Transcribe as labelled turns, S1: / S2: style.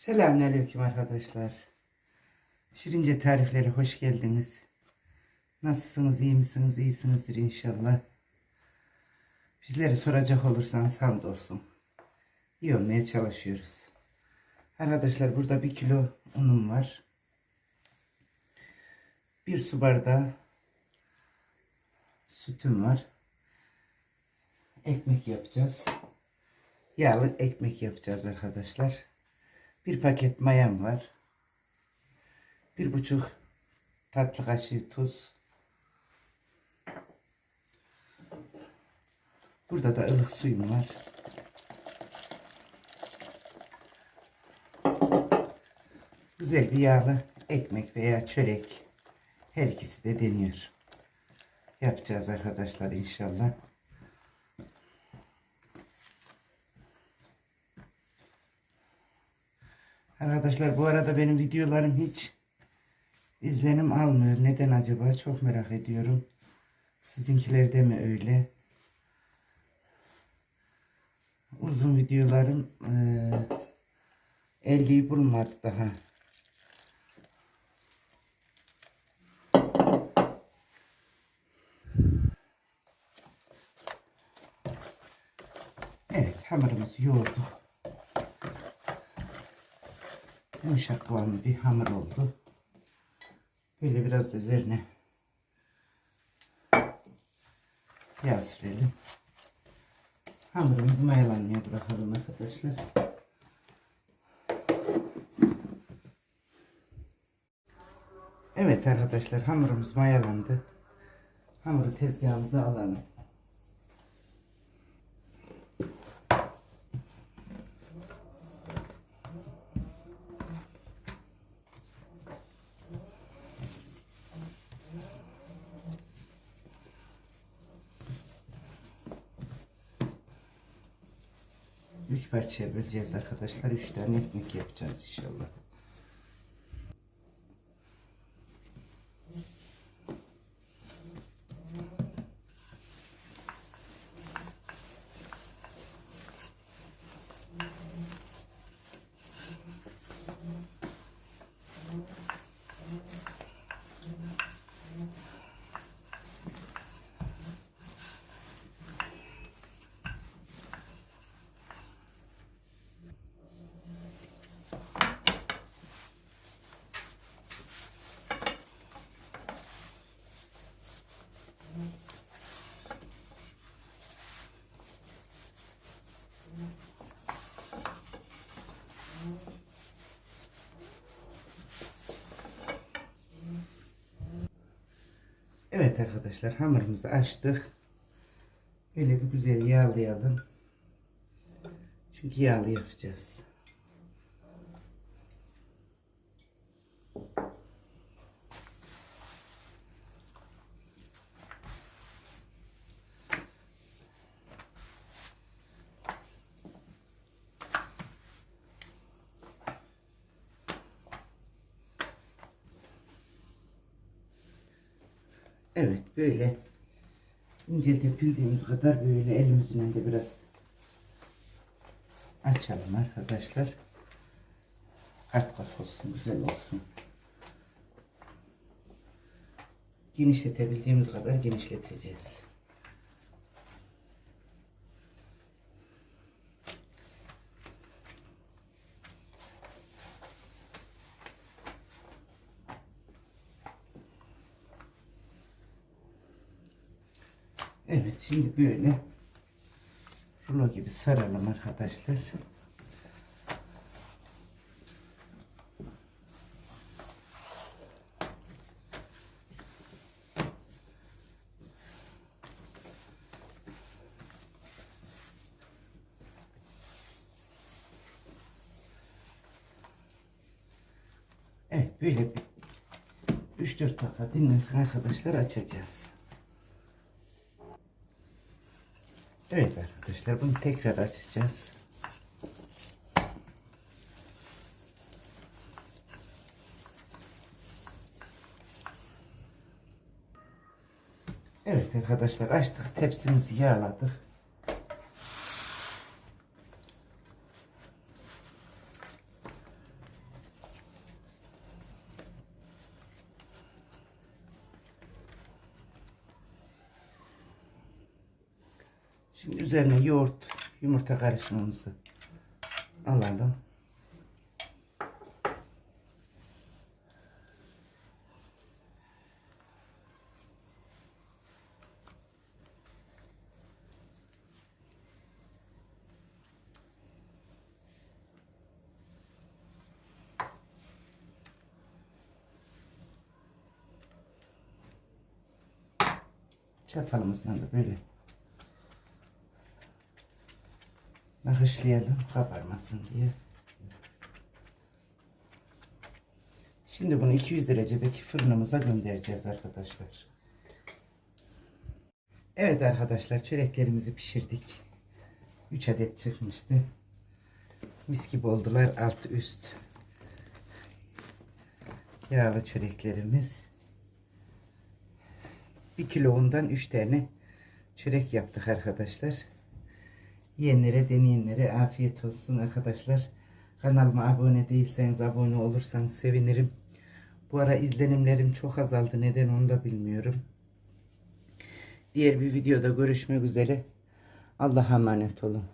S1: Selamünaleyküm arkadaşlar. Şirince tariflere hoş geldiniz. Nasılsınız, iyi misiniz, iyisinizdir inşallah. Bizleri soracak olursanız hamdolsun. İyi olmaya çalışıyoruz. Arkadaşlar burada bir kilo unum var. Bir su bardağı sütüm var. Ekmek yapacağız. Yağlı ekmek yapacağız arkadaşlar. Bir paket mayam var. Bir buçuk tatlı kaşığı tuz. Burada da ılık suyum var. Güzel bir yağlı ekmek veya çörek. Her ikisi de deniyor. Yapacağız arkadaşlar inşallah. Arkadaşlar bu arada benim videolarım hiç izlenim almıyor. Neden acaba? Çok merak ediyorum. Sizinkiler de mi öyle? Uzun videolarım eee 50'yi bulmadı daha. Evet hamurumuzu yoğurduk. Yumuşak kıvamlı bir hamur oldu. Böyle biraz da üzerine yağ sürelim. Hamurumuzu mayalanmaya bırakalım arkadaşlar. Evet arkadaşlar hamurumuz mayalandı. Hamuru tezgahımıza alalım. Üç parçaya böleceğiz arkadaşlar. Üç tane ekmek yapacağız inşallah. Evet arkadaşlar hamurumuzu açtık. Böyle bir güzel yağlayalım. Çünkü yağlı yapacağız. Evet böyle inceltebildiğimiz kadar böyle elimizle de biraz açalım arkadaşlar. Kat kat olsun güzel olsun. Genişletebildiğimiz kadar genişleteceğiz. Evet şimdi böyle rulo gibi saralım arkadaşlar. Evet böyle bir 3-4 dakika dinlensin arkadaşlar açacağız. Evet arkadaşlar bunu tekrar açacağız. Evet arkadaşlar açtık tepsimizi yağladık. Şimdi üzerine yoğurt, yumurta karışımımızı alalım. Çatalımızla da böyle nakışlayalım kabarmasın diye. Şimdi bunu 200 derecedeki fırınımıza göndereceğiz arkadaşlar. Evet arkadaşlar çöreklerimizi pişirdik. 3 adet çıkmıştı. Mis gibi oldular alt üst. Yağlı çöreklerimiz. 1 kilo undan 3 tane çörek yaptık arkadaşlar. Yiyenlere deneyenlere afiyet olsun arkadaşlar. Kanalıma abone değilseniz abone olursanız sevinirim. Bu ara izlenimlerim çok azaldı. Neden onu da bilmiyorum. Diğer bir videoda görüşmek üzere. Allah'a emanet olun.